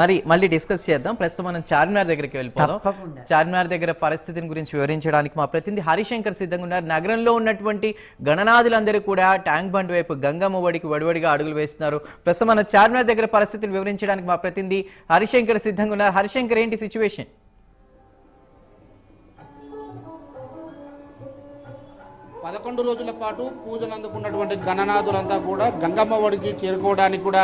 మరి మళ్ళీ డిస్కస్ చేద్దాం. ప్రస్తుతం మనం చార్మినార్ దగ్గరికి వెళ్ళిపోదాం. తప్పకుండా. చార్మినార్ దగ్గర పరిస్థితిని గురించి వివరించడానికి మా ప్రతినిధి హరిశంకర్ సిద్ధంగా ఉన్నారు. నగరంలో ఉన్నటువంటి గణనాథులందరూ కూడా ట్యాంక్ బండ్ వైపు గంగమ్మ వడికి వడివడిగా అడుగులు వేస్తున్నారు. ప్రస్తుతం మన చార్మినార్ దగ్గర పరిస్థితిని వివరించడానికి మా ప్రతినిధి హరిశంకర్ సిద్ధంగా ఉన్నారు. హరిశంకర్ ఏంటి సిచ్యువేషన్ పదకొండు రోజుల పాటు పూజలు అందుకున్నటువంటి గణనాథులంతా కూడా గంగమ్మ ఒడికి చేరుకోవడానికి కూడా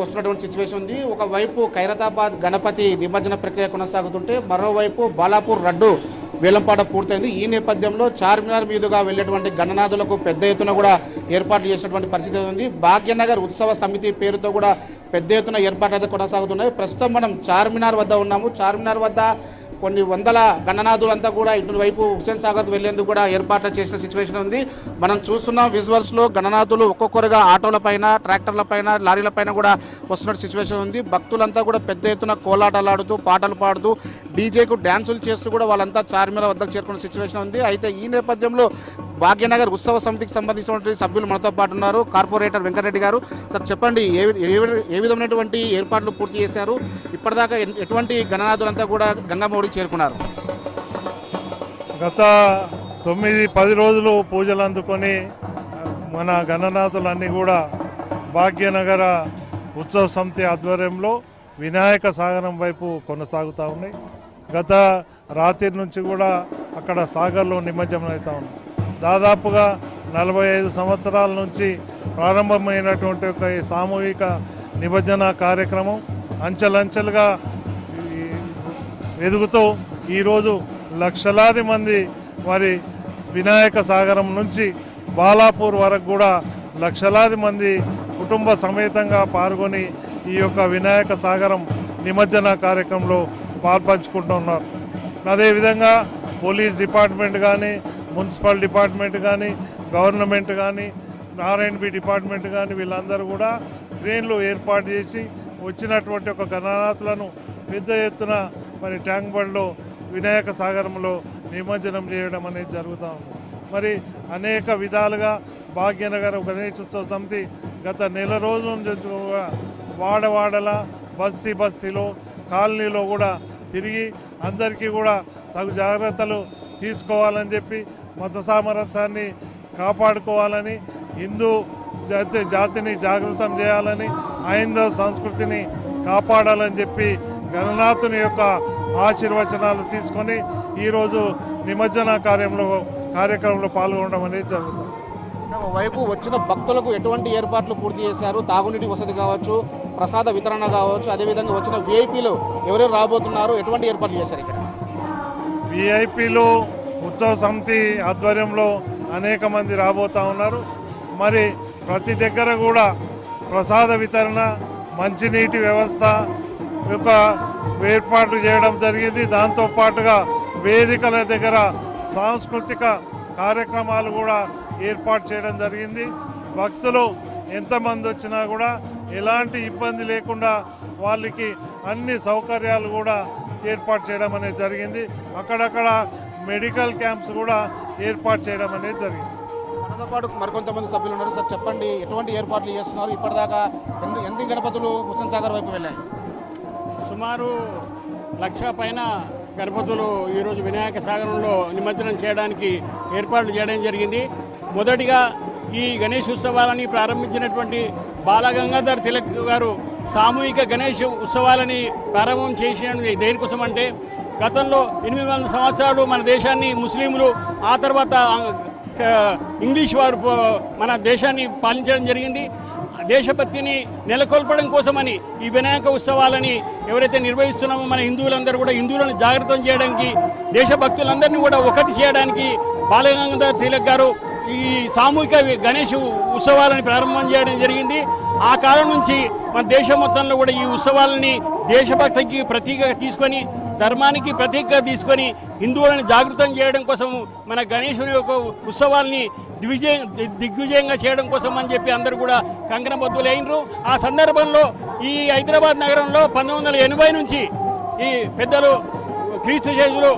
వస్తున్నటువంటి సిచ్యువేషన్ ఉంది. ఒకవైపు ఖైరతాబాద్ గణపతి నిమజ్జన ప్రక్రియ కొనసాగుతుంటే మరోవైపు బాలాపూర్ రడ్డు వేలంపాట పూర్తయింది. ఈ నేపథ్యంలో చార్మినార్ మీదుగా వెళ్ళేటువంటి గణనాథులకు పెద్ద ఎత్తున కూడా ఏర్పాట్లు చేసినటువంటి పరిస్థితి ఉంది భాగ్యనగర్ ఉత్సవ సమితి పేరుతో కూడా పెద్ద ఎత్తున ఏర్పాట్లు అయితే కొనసాగుతున్నాయి. ప్రస్తుతం మనం చార్మినార్ వద్ద ఉన్నాము. చార్మినార్ వద్ద కొన్ని వందల గణనాథులంతా కూడా ఇటువైపు హుస్సేన్ సాగర్కు వెళ్ళేందుకు కూడా ఏర్పాట్లు చేసిన సిచ్యువేషన్ ఉంది. మనం చూస్తున్నాం విజువల్స్లో గణనాథులు ఒక్కొక్కరుగా ఆటోల పైన ట్రాక్టర్ల పైన లారీల పైన కూడా వస్తున్న సిచ్యువేషన్ ఉంది. భక్తులంతా కూడా పెద్ద ఎత్తున కోలాటలాడుతూ పాటలు పాడుతూ డీజేకు డ్యాన్సులు చేస్తూ కూడా వాళ్ళంతా చార్మినార్ వద్దకు చేరుకున్న సిచ్యువేషన్ ఉంది. అయితే ఈ నేపథ్యంలో భాగ్యనగర్ ఉత్సవ సమితికి సంబంధించినటువంటి సభ్యులు మనతో పాటు ఉన్నారు. కార్పొరేటర్ వెంకటరెడ్డి గారు. సార్ చెప్పండి ఏ ఏ- ఏ విధమైనటువంటి ఏర్పాట్లు పూర్తి చేశారు? ఇప్పటిదాకా ఎటువంటి గణనాథులంతా కూడా గంగమూడి ఒడికి చేరుకున్నారు. గత తొమ్మిది పది రోజులు పూజలు అందుకొని మన గణనాథులన్నీ కూడా భాగ్యనగర ఉత్సవ సమితి ఆధ్వర్యంలో వినాయక సాగరం వైపు కొనసాగుతూ ఉన్నాయి. గత రాత్రి నుంచి కూడా అక్కడ సాగర్లో నిమజ్జనం అవుతూ ఉన్నాయి దాదాపుగా నలభై ఐదు సంవత్సరాల నుంచి ప్రారంభమైనటువంటి ఒక ఈ సామూహిక నిమజ్జన కార్యక్రమం అంచెలంచెలుగా ఎదుగుతూ ఈరోజు లక్షలాది మంది మరి వినాయక సాగరం నుంచి బాలాపూర్ వరకు కూడా లక్షలాది మంది కుటుంబ సమేతంగా పాల్గొని ఈ యొక్క వినాయక సాగరం నిమజ్జన కార్యక్రమంలో పాల్పంచుకుంటున్నారు అదేవిధంగా పోలీస్ డిపార్ట్మెంట్ కానీ మున్సిపల్ డిపార్ట్మెంట్ కానీ గవర్నమెంట్ కానీ ఆర్ఎండ్బి డిపార్ట్మెంట్ కానీ వీళ్ళందరూ కూడా ట్రైన్లు ఏర్పాటు చేసి వచ్చినటువంటి ఒక గణనాథులను పెద్ద ఎత్తున మరి ట్యాంక్ బండ్లో వినాయక సాగరంలో నిమజ్జనం చేయడం అనేది జరుగుతూ ఉంది. మరి అనేక విధాలుగా భాగ్యనగర్ గణేశోత్సవ సమితి గత నెల రోజుల నుంచి వాడవాడల బస్తీ బస్తీలో కాలనీలో కూడా తిరిగి అందరికీ కూడా తగు జాగ్రత్తలు తీసుకోవాలని చెప్పి మత సామరస్యాన్ని కాపాడుకోవాలని హిందూ జాతి జాతిని జాగృతం చేయాలని హైందవ సంస్కృతిని కాపాడాలని చెప్పి గణనాథుని యొక్క ఆశీర్వచనాలు తీసుకొని ఈరోజు నిమజ్జన కార్యంలో కార్యక్రమంలో పాల్గొనడం అనేది జరుగుతుంది. వైపు వచ్చిన భక్తులకు ఎటువంటి ఏర్పాట్లు పూర్తి చేశారు? తాగునీటి వసతి కావచ్చు ప్రసాద వితరణ కావచ్చు అదేవిధంగా వచ్చిన విఐపీలు ఎవరెవరు రాబోతున్నారు? ఎటువంటి ఏర్పాట్లు చేశారు ఇక్కడ? విఐపీలు ఉత్సవ సమితి ఆధ్వర్యంలో అనేక మంది రాబోతా ఉన్నారు. మరి ప్రతి దగ్గర కూడా ప్రసాద వితరణ మంచినీటి వ్యవస్థ యొక్క ఏర్పాట్లు చేయడం జరిగింది. దాంతో పాటుగా వేదికల దగ్గర సాంస్కృతిక కార్యక్రమాలు కూడా ఏర్పాటు చేయడం జరిగింది. భక్తులు ఎంతమంది వచ్చినా కూడా ఎలాంటి ఇబ్బంది లేకుండా వాళ్ళకి అన్ని సౌకర్యాలు కూడా ఏర్పాటు చేయడం అనేది జరిగింది. అక్కడక్కడ మెడికల్ క్యాంప్స్ కూడా ఏర్పాటు చేయడం అనేది జరిగింది. మనతో పాటు మరికొంతమంది సభ్యులు ఉన్నారు. సార్ చెప్పండి ఎటువంటి ఏర్పాట్లు చేస్తున్నారు? ఇప్పటిదాకా ఎన్ని ఎన్ని గణపతులు హుస్సేన్ సాగర్ వైపు వెళ్ళాయి? సుమారు లక్ష పైన గణపతులు ఈరోజు వినాయక సాగరంలో నిమజ్జనం చేయడానికి ఏర్పాట్లు చేయడం జరిగింది. మొదటిగా ఈ గణేష్ ఉత్సవాలని ప్రారంభించినటువంటి బాలగంగాధర్ తిలక్ గారు సామూహిక గణేష్ ఉత్సవాలని ప్రారంభం చేసిన దేనికోసం అంటే గతంలో ఎనిమిది వందల సంవత్సరాలు మన దేశాన్ని ముస్లింలు ఆ తర్వాత ఇంగ్లీష్ వారు మన దేశాన్ని పాలించడం జరిగింది. దేశభక్తిని నెలకొల్పడం కోసమని ఈ వినాయక ఉత్సవాలని ఎవరైతే నిర్వహిస్తున్నామో మన హిందువులందరూ కూడా హిందువులను జాగృతం చేయడానికి దేశభక్తులందరినీ కూడా ఒకటి చేయడానికి బాలగంగాధర్ తిలక్ గారు ఈ సామూహిక గణేష్ ఉత్సవాలను ప్రారంభం చేయడం జరిగింది. ఆ కాలం నుంచి మన దేశం మొత్తంలో కూడా ఈ ఉత్సవాలని దేశభక్తికి ప్రతీకగా తీసుకొని ధర్మానికి ప్రతీకగా తీసుకొని హిందువులను జాగృతం చేయడం కోసం మన గణేశుని యొక్క ఉత్సవాల్ని దిగ్విజయం దిగ్విజయంగా చేయడం కోసం అని చెప్పి అందరూ కూడా కంకణబద్దులు అయినరు. ఆ సందర్భంలో ఈ హైదరాబాద్ నగరంలో పంతొమ్మిది వందల ఎనభై నుంచి ఈ పెద్దలు క్రీస్తు చేతులు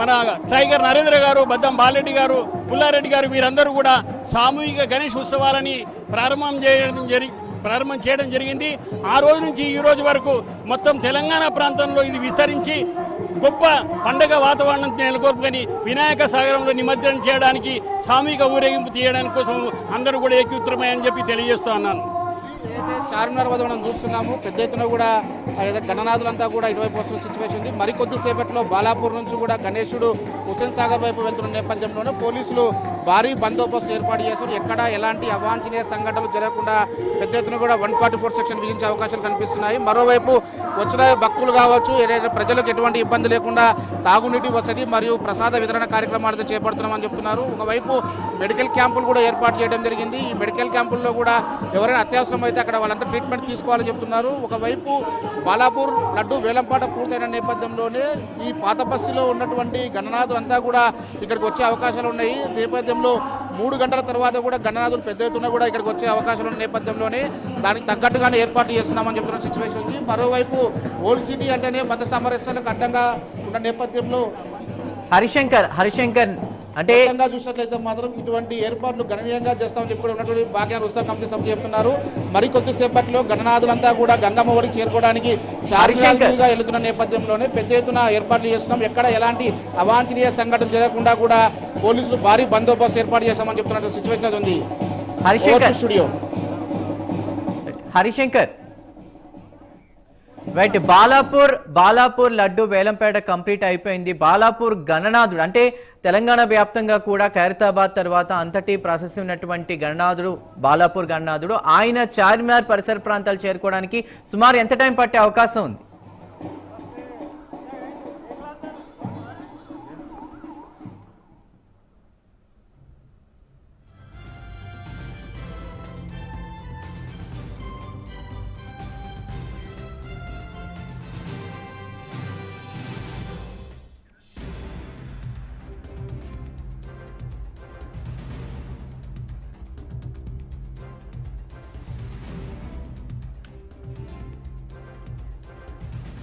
మన టైగర్ నరేంద్ర గారు బద్దం బాలరెడ్డి గారు పుల్లారెడ్డి గారు వీరందరూ కూడా సామూహిక గణేష్ ఉత్సవాలని ప్రారంభం చేయడం జరి ప్రారంభం చేయడం జరిగింది. ఆ రోజు నుంచి ఈ రోజు వరకు మొత్తం తెలంగాణ ప్రాంతంలో ఇది విస్తరించి గొప్ప పండగ వాతావరణం నెలకొల్పుకొని వినాయక సాగరంలో నిమజ్జనం చేయడానికి సామూహిక ఊరేగింపు తీయడానికి కోసం అందరూ కూడా ఏకీకృతమని చెప్పి తెలియజేస్తూ ఉన్నాను. ఏదైతే చార్మినార్ వద్ద మనం చూస్తున్నాము పెద్ద ఎత్తున కూడా ఏదైతే గణనాథులంతా కూడా ఇటువైపు వస్తున్న సిచ్యువేషన్ ఉంది. మరికొద్ది సేపట్లో బాలాపూర్ నుంచి కూడా గణేశుడు హుసేన్ సాగర్ వైపు వెళ్తున్న నేపథ్యంలోనే పోలీసులు భారీ బందోబస్తు ఏర్పాటు చేశారు. ఎక్కడ ఎలాంటి అవాంఛనీయ సంఘటనలు జరగకుండా పెద్ద ఎత్తున కూడా వన్ ఫార్టీ ఫోర్ సెక్షన్ విధించే అవకాశాలు కనిపిస్తున్నాయి. మరోవైపు వచ్చిన భక్తులు కావచ్చు ఏదైతే ప్రజలకు ఎటువంటి ఇబ్బంది లేకుండా తాగునీటి వసతి మరియు ప్రసాద వితరణ కార్యక్రమాలు చేపడుతున్నామని చెప్తున్నారు. ఒకవైపు మెడికల్ క్యాంపులు కూడా ఏర్పాటు చేయడం జరిగింది. ఈ మెడికల్ క్యాంపుల్లో కూడా ఎవరైనా అత్యవసరమైతే అయితే అక్కడ వాళ్ళంతా ట్రీట్మెంట్ తీసుకోవాలని చెప్తున్నారు ఒకవైపు బాలాపూర్ లడ్డు వేలంపాట పూర్తయిన నేపథ్యంలోనే ఈ పాత బస్సులో ఉన్నటువంటి గణనాథులంతా కూడా ఇక్కడికి వచ్చే అవకాశాలు ఉన్నాయి. నేపథ్యంలో మూడు గంటల తర్వాత కూడా గణనాథులు పెద్ద ఎత్తున కూడా ఇక్కడికి వచ్చే అవకాశాలు ఉన్న నేపథ్యంలోనే దానికి తగ్గట్టుగానే ఏర్పాటు చేస్తున్నామని చెప్తున్న సిచ్యువేషన్ ఉంది మరోవైపు ఓల్డ్ సిటీ అంటేనే మత సమరస్యలకు అడ్డంగా ఉన్న నేపథ్యంలో హరిశంకర్ హరిశంకర్ అంటే చూసినట్లయితే మాత్రం ఇటువంటి ఏర్పాట్లు గణనీయంగా చేస్తామని చెప్పి కూడా ఉన్నటువంటి భాగ్యాన్ని ఉత్సవ కమిటీ సభ్యులు చెప్తున్నారు. మరి కొద్దిసేపట్లో గణనాథులంతా కూడా గంగమ్మ ఒడికి చేరుకోవడానికి. చారిగా వెళ్తున్న నేపథ్యంలోనే పెద్ద ఎత్తున ఏర్పాట్లు చేస్తున్నాం. ఎక్కడ ఎలాంటి అవాంఛనీయ సంఘటన జరగకుండా కూడా పోలీసులు భారీ బందోబస్తు ఏర్పాటు చేస్తామని చెప్తున్న సిచ్యువేషన్ ఉంది. హరిశంకర్. స్టూడియో. హరిశంకర్. రైట్ బాలాపూర్ బాలాపూర్ లడ్డు వేలంపేట కంప్లీట్ అయిపోయింది. బాలాపూర్ గణనాథుడు అంటే తెలంగాణ వ్యాప్తంగా కూడా ఖైరతాబాద్ తర్వాత అంతటి ప్రాసెస్ ఉన్నటువంటి గణనాథుడు బాలాపూర్ గణనాథుడు. ఆయన చార్మినార్ పరిసర ప్రాంతాలు చేరుకోవడానికి సుమారు ఎంత టైం పట్టే అవకాశం ఉంది?